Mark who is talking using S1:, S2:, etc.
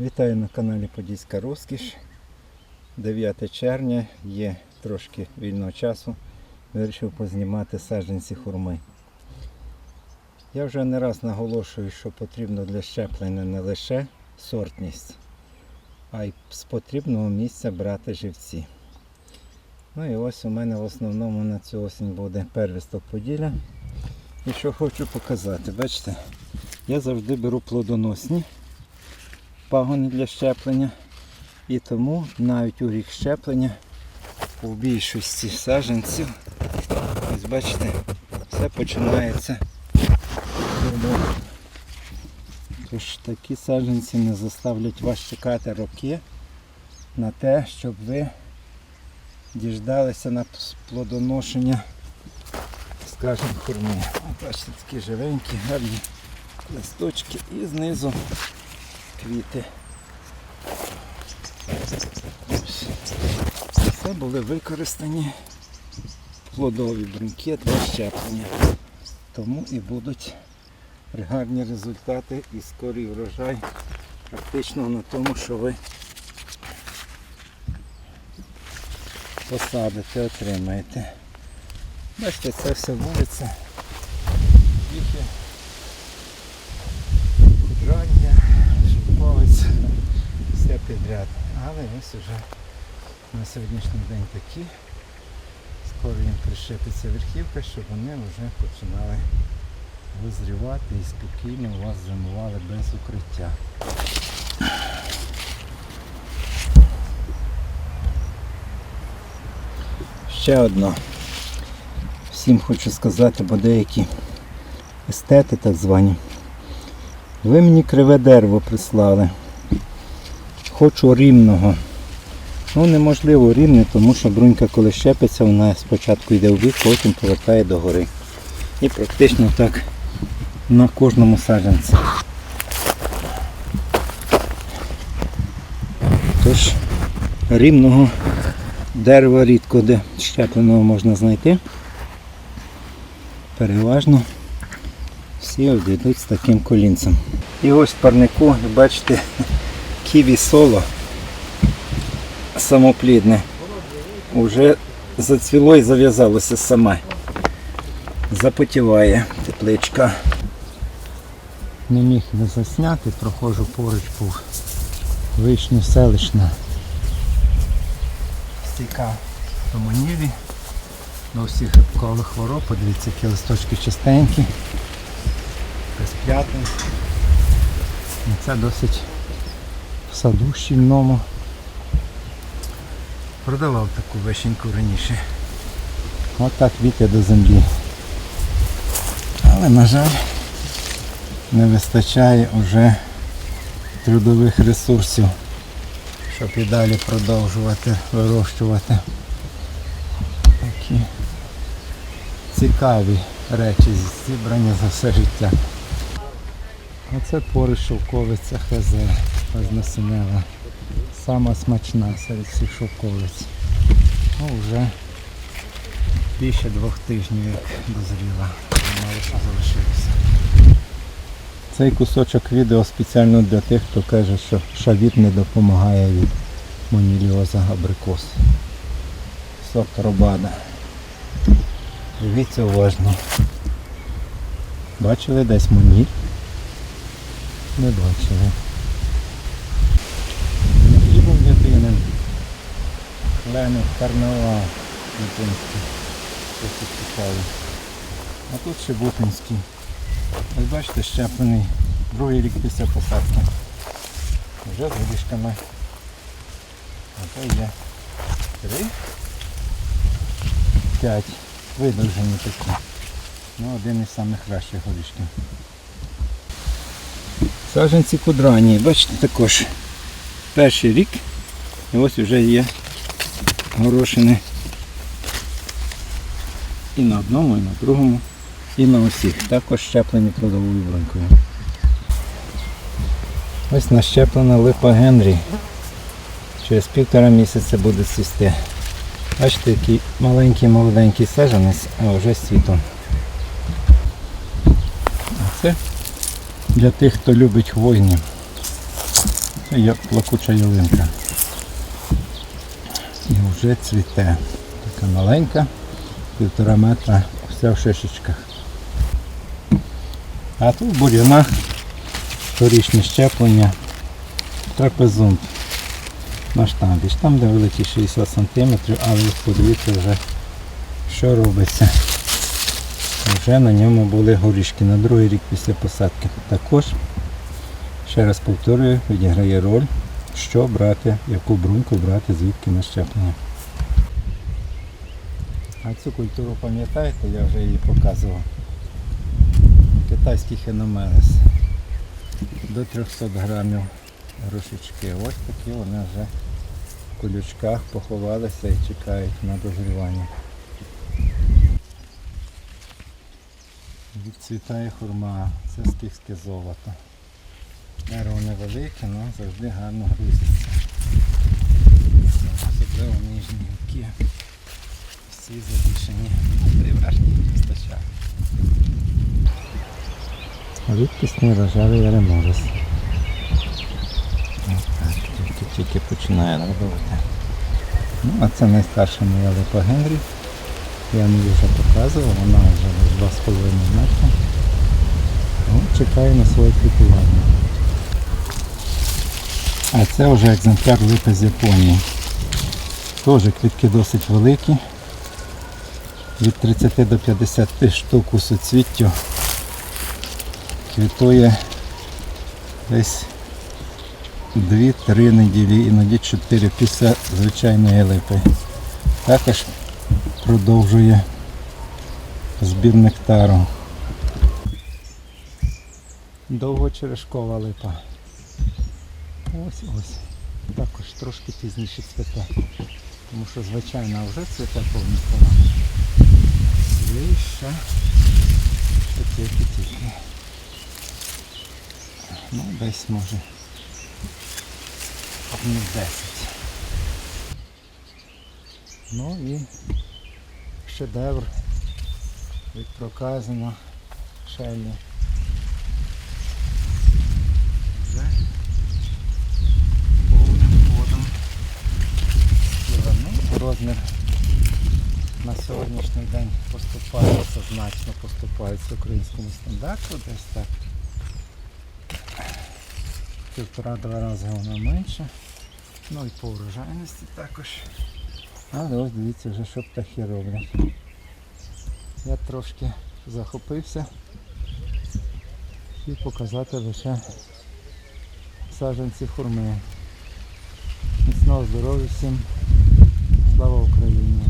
S1: Вітаю на каналі Подільська Розкіш. 9 червня, є трошки вільного часу. Вирішив познімати саджанці хурми. Я вже не раз наголошую, що потрібно для щеплення не лише сортність, а й з потрібного місця брати живці. Ну і ось у мене в основному на цю осінь буде первісток Поділля. І що хочу показати, бачите, я завжди беру плодоносні пагони для щеплення. І тому навіть у рік щеплення у більшості саджанців, ось бачите, все починається. Тож такі саджанці не заставлять вас чекати роки на те, щоб ви діждалися на плодоношення, скажімо, хурми. Бачите, такі живенькі, гарні листочки і знизу квіти. Це були використані плодові бруньки для щеплення. Тому і будуть гарні результати і скорий врожай практично на тому, що ви посадите, отримаєте. Бачите, це все вулиця. Все підряд. Але ось уже на сьогоднішній день такі. Скоро їм прищепиться верхівка, щоб вони вже починали визрівати і спокійно у вас зимували без укриття. Ще одно. Всім хочу сказати, бо деякі естети так звані. Ви мені криве дерево прислали. Хочу рівного. Ну неможливо рівне, тому що брунька коли щепиться, вона спочатку йде в бік, потім повертає до гори. І практично так на кожному саджанці. Тож рівного дерева рідко де щепленого можна знайти. Переважно всі обійдуть з таким колінцем. І ось в парнику, бачите, ківі соло самоплідне. Уже зацвіло і зав'язалося саме. Запотіває тепличка. Не міг не засняти, проходжу поруч був вишню селищна. Стійка Томоніві. До всіх грибкових хвороб. Подивіться, які листочки чистенькі, без п'ятин. І Це досить в саду щільному. Продавав таку вишеньку раніше. От так віти до землі. Але, на жаль, не вистачає вже трудових ресурсів, щоб і далі продовжувати вирощувати такі цікаві речі, зібрані за все життя. Оце поруч шовковиця ХЗ ознасінела. Сама смачна серед всіх шовковиць. Ну, вже більше двох тижнів як дозріла. Мало що залишилося. Цей кусочок відео спеціально для тих, хто каже, що шавіт не допомагає від моніліоза абрикос. Сорт робада. Дивіться уважно. Бачили десь моніль? Не бачили. Кленик карнавал. Досить цікавий. А тут ще бутинський. Ось бачите, щеплений другий рік після посадки. Вже з горішками. Ото є три, п'ять. Видовжені такі. Ну, один із найкращих горішків. Саджанці кудрані, бачите, також перший рік. І ось вже є горошини і на одному, і на другому, і на усіх. Також щеплені плодовою бронькою. Ось нащеплена липа Генрі. Через півтора місяця буде цвісти. Бачите, який маленький молоденький саджанець, а вже з світом. А це для тих, хто любить хвойні. Це як плакуча ялинка. І вже цвіте. Така маленька, півтора метра, вся в шишечках. А тут в бур'янах торічне щеплення, трапезунт на штамбі. Штамп невеликий 60 см, але подивіться вже, що робиться. Вже на ньому були горішки на другий рік після посадки. Також, ще раз повторюю, відіграє роль, що брати, яку бруньку брати, звідки на щеплення. А цю культуру пам'ятаєте, я вже її показував. Китайський хеномелес. До 300 грамів грушечки. Ось такі вони вже в колючках поховалися і чекають на дозрівання. Відцвітає хурма, це скіфське золото. Дерево невелике, але завжди гарно грузиться. Особливо нижні гілки. Всі завішені, та й верхні вистачає. Рідкісний рожевий так, тільки-тільки починає робити. Ну, а це найстарша моя липа Генрі. Я її вже показував, вона вже 2,5 метри. Ну, чекає на своє квітування. А це вже екземпляр липи з Японії. Теж квітки досить великі. Від 30 до 50 штук у суцвіттю квітує десь 2-3 неділі, іноді 4 після звичайної липи. Також продовжує збір нектару. Довгочерешкова липа. Ось ось. Також трошки пізніше цвіте. Тому що звичайна вже цвіте повністю. І ще, ще тільки тільки. Ну, десь може. Днів 10. Ну і шедевр від проказано шелі. Вже повним ходом. Тіла. Ну, розмір на сьогоднішній день поступається, значно поступається українському стандарту, десь так. Півтора-два рази вона менше. Ну і по урожайності також. Але ось дивіться вже, що птахи роблять. Я трошки захопився і показати лише саджанці хурми. Міцного здоров'я всім. Слава Україні!